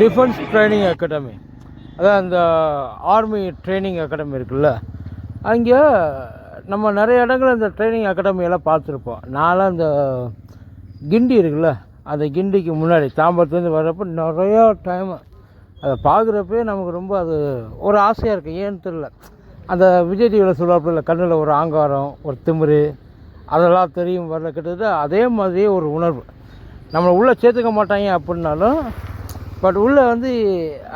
Defence training academy. அதான் அந்த army training academy இருக்குல்ல. அங்கே நம்ம நிறைய இடங்கள் அந்த ட்ரைனிங் அகாடமியெல்லாம் பார்த்துருப்போம். நான்லாம் அந்த கிண்டி இருக்குல்ல அந்த கிண்டிக்கு முன்னாடி தாம்பரத்துலேருந்து வர்றப்போ நிறையா டைம் அதை பார்க்குறப்பே நமக்கு ரொம்ப அது ஒரு ஆசையாக இருக்குது ஏன்னு தெரில அந்த விஜய் டிவியில் சொல்லுவாப்புல கண்ணில் ஒரு ஆங்காரம் ஒரு திமிரு அதெல்லாம் தெரியும் வரல. கிட்டத்தட்ட அதே மாதிரியே ஒரு உணர்வு. நம்மளை உள்ளே சேர்த்துக்க மாட்டாங்க அப்படின்னாலும் பட் உள்ளே வந்து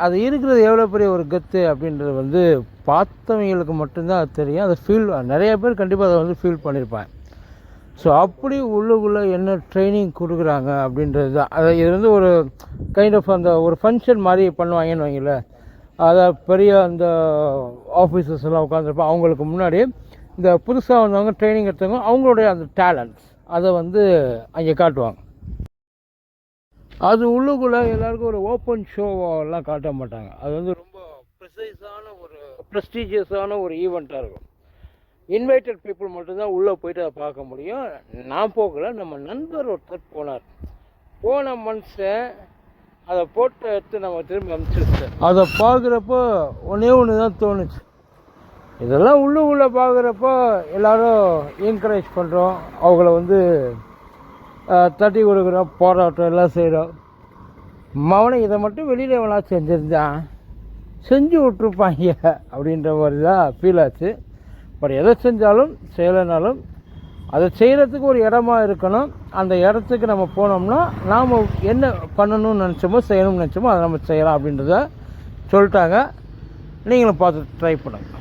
அது இருக்கிறது எவ்வளோ பெரிய ஒரு கெத்து அப்படின்றது வந்து பார்த்தவங்களுக்கு மட்டும்தான் அது தெரியும். அதை ஃபீல் நிறைய பேர் கண்டிப்பாக அதை வந்து ஃபீல் பண்ணியிருப்பாங்க ஸோ அப்படி உள்ளுக்குள்ளே என்ன ட்ரைனிங் கொடுக்குறாங்க அப்படின்றது தான். அதை இது வந்து ஒரு கைண்ட் ஆஃப் அந்த ஒரு ஃபங்க்ஷன் மாதிரி பண்ணுவாங்கன்னு வைங்களேன். அதை பெரிய அந்த ஆஃபீஸர்ஸ் எல்லாம் உட்காந்துருப்போம் அவங்களுக்கு முன்னாடி இந்த புதுசாக வந்தவங்க ட்ரைனிங் எடுத்தவங்க அவங்களுடைய அந்த டேலண்ட்ஸ் அதை வந்து அங்கே காட்டுவாங்க. அது உள்ளுக்குள்ளே எல்லாருக்கும் ஒரு ஓப்பன் ஷோவெல்லாம் காட்ட மாட்டாங்க. அது வந்து ரொம்ப ப்ரிசைஸான ஒரு ப்ரெஸ்டீஜியஸான ஒரு ஈவெண்ட்டாக இருக்கும். இன்வைட்டட் பீப்புள் மட்டும்தான் உள்ளே போயிட்டு அதை பார்க்க முடியும். நான் போகல நம்ம நண்பர் ஒருத்தர் போனார். போன மனுஷன் அதை போட்டு எடுத்து நம்ம திரும்பி அனுப்பிச்சிருச்சு அதை பார்க்குறப்போ ஒன்றே ஒன்று தான் தோணுச்சு. இதெல்லாம் உள்ளே உள்ளே பார்க்குறப்போ எல்லாரும் என்கரேஜ் பண்ணுறோம் அவங்கள வந்து தட்டி கொடுக்குறோம் போராட்டம் எல்லாம் செய்கிறோம் மவனை இதை மட்டும் வெளியில் எவனா செஞ்சுருந்தான் செஞ்சு விட்ருப்பாங்க அப்படின்ற மாதிரி தான் ஃபீல் ஆச்சு. பட் எதை செஞ்சாலும் செய்யலைனாலும் அதை செய்கிறதுக்கு ஒரு இடமா இருக்கணும். அந்த இடத்துக்கு நம்ம போனோம்னா நாம் என்ன பண்ணணும்னு நினச்சோமோ செய்யணும்னு நினச்சோமோ அதை நம்ம செய்யலாம் அப்படின்றத சொல்லிட்டாங்க. நீங்களும் பார்த்து ட்ரை பண்ணுங்கள்